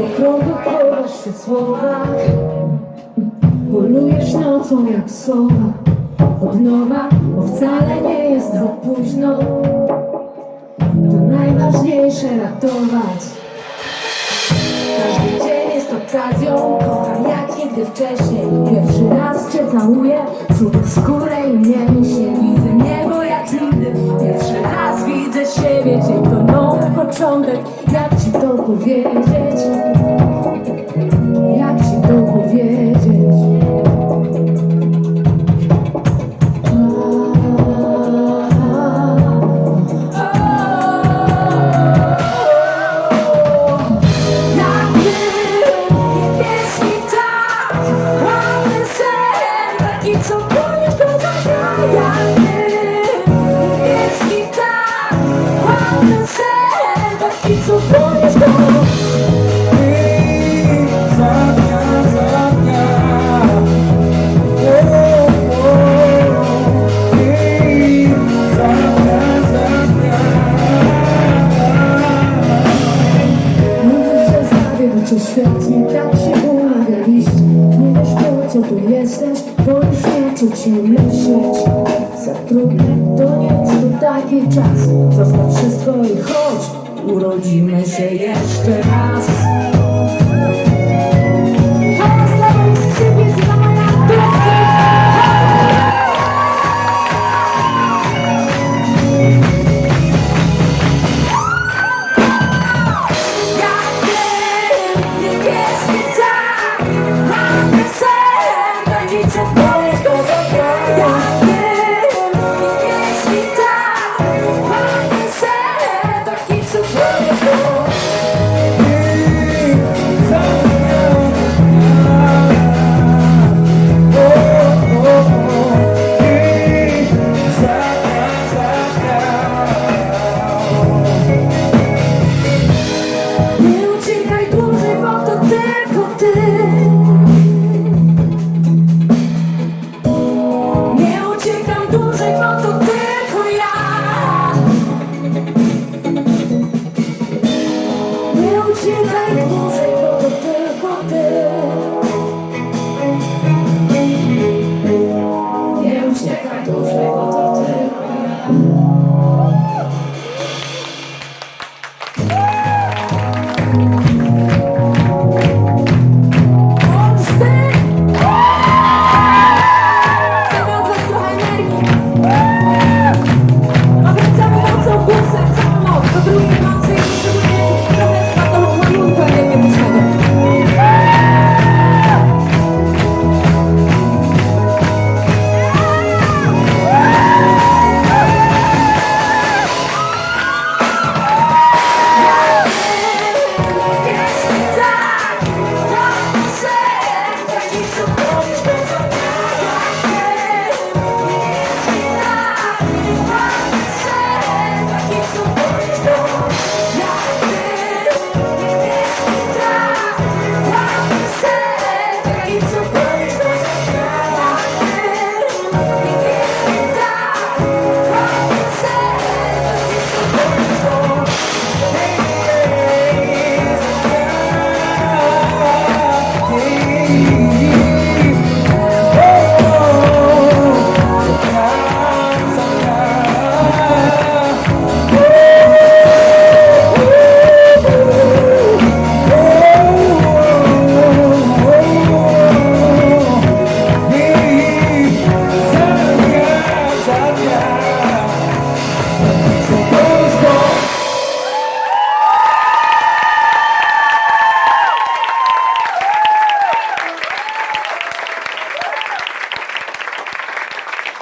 Po krągu chowasz się w słowach Polujesz nocą jak sowa. Od nowa, bo wcale nie jest za późno. To najważniejsze ratować. Każdy dzień jest okazją Kocham jak nigdy wcześniej. Pierwszy raz cię całuję Czuję skórę i mięśnie Widzę. Niebo jak nigdy Pierwszy raz widzę siebie. Dzień to nowy początek. Jak ci to powiedzieć? Zapnia, zapnia. Mówisz, że zawiódł cię świat, nie tak się umawialiście Nie wiesz po co tu jesteś, wolisz nie czuć, nie myśleć Za trudne to nie jest to taki czas. Zostaw wszystko i chodź, urodzimy się jeszcze raz 你在乎。